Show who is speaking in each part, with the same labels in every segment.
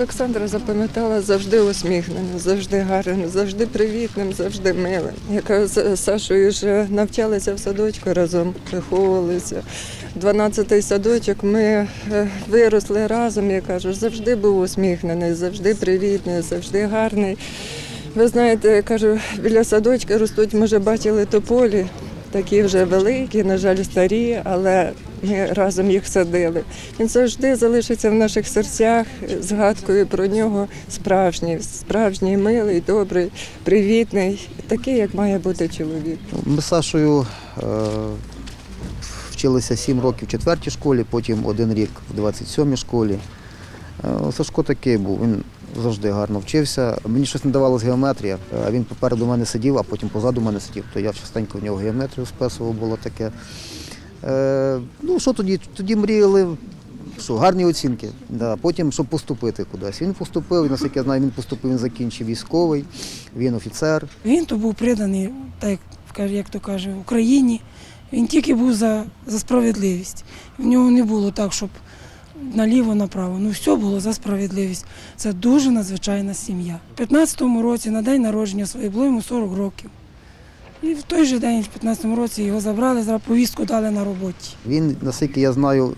Speaker 1: Олександра запам'ятала завжди усміхненим, завжди гарним, завжди привітним, завжди милим. Яка з Сашою вже навчалися в садочку разом, виховувалися. 12-й садочок ми е, виросли разом, я кажу, завжди був усміхнений, завжди привітний, завжди гарний. Ви знаєте, я кажу, біля садочка ростуть, може, бачили тополі, такі вже великі, на жаль, старі, але ми разом їх садили. Він завжди залишиться в наших серцях згадкою про нього справжній, справжній, милий, добрий, привітний, такий, як має бути чоловік.
Speaker 2: Ми з Сашою е, вчилися 7 років в четвертій школі, потім один рік в 27-й школі. Е, Сашко такий був, він завжди гарно вчився. Мені щось не давалась геометрія, а він попереду мене сидів, а потім позаду мене сидів, то я частенько в нього геометрію списував, було таке. Е, ну, що тоді? Тоді мріяли, що гарні оцінки. Да. Потім, щоб поступити кудись. Він поступив, наскільки я знаю, він поступив, він закінчив військовий, він офіцер.
Speaker 3: Він то був приданий, так як то каже, Україні. Він тільки був за, за справедливість. В нього не було так, щоб наліво, направо. Ну все було за справедливість. Це дуже надзвичайна сім'я. У 15-му році, на день народження своє, було йому 40 років. І в той же день, в 15-му році, його забрали, зараз повістку дали на роботі.
Speaker 2: Він, наскільки я знаю,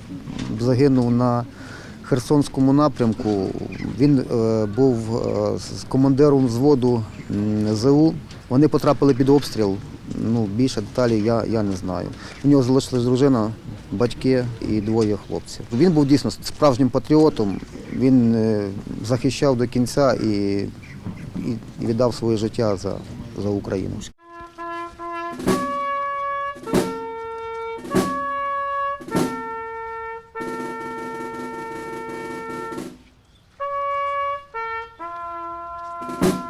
Speaker 2: загинув на Херсонському напрямку. Він е, був е, з командиром взводу ЗУ. Вони потрапили під обстріл. Ну, більше деталей я, я не знаю. У нього залишилась дружина, батьки і двоє хлопців. Він був дійсно справжнім патріотом. Він е, захищав до кінця і, і віддав своє життя за, за Україну. thank you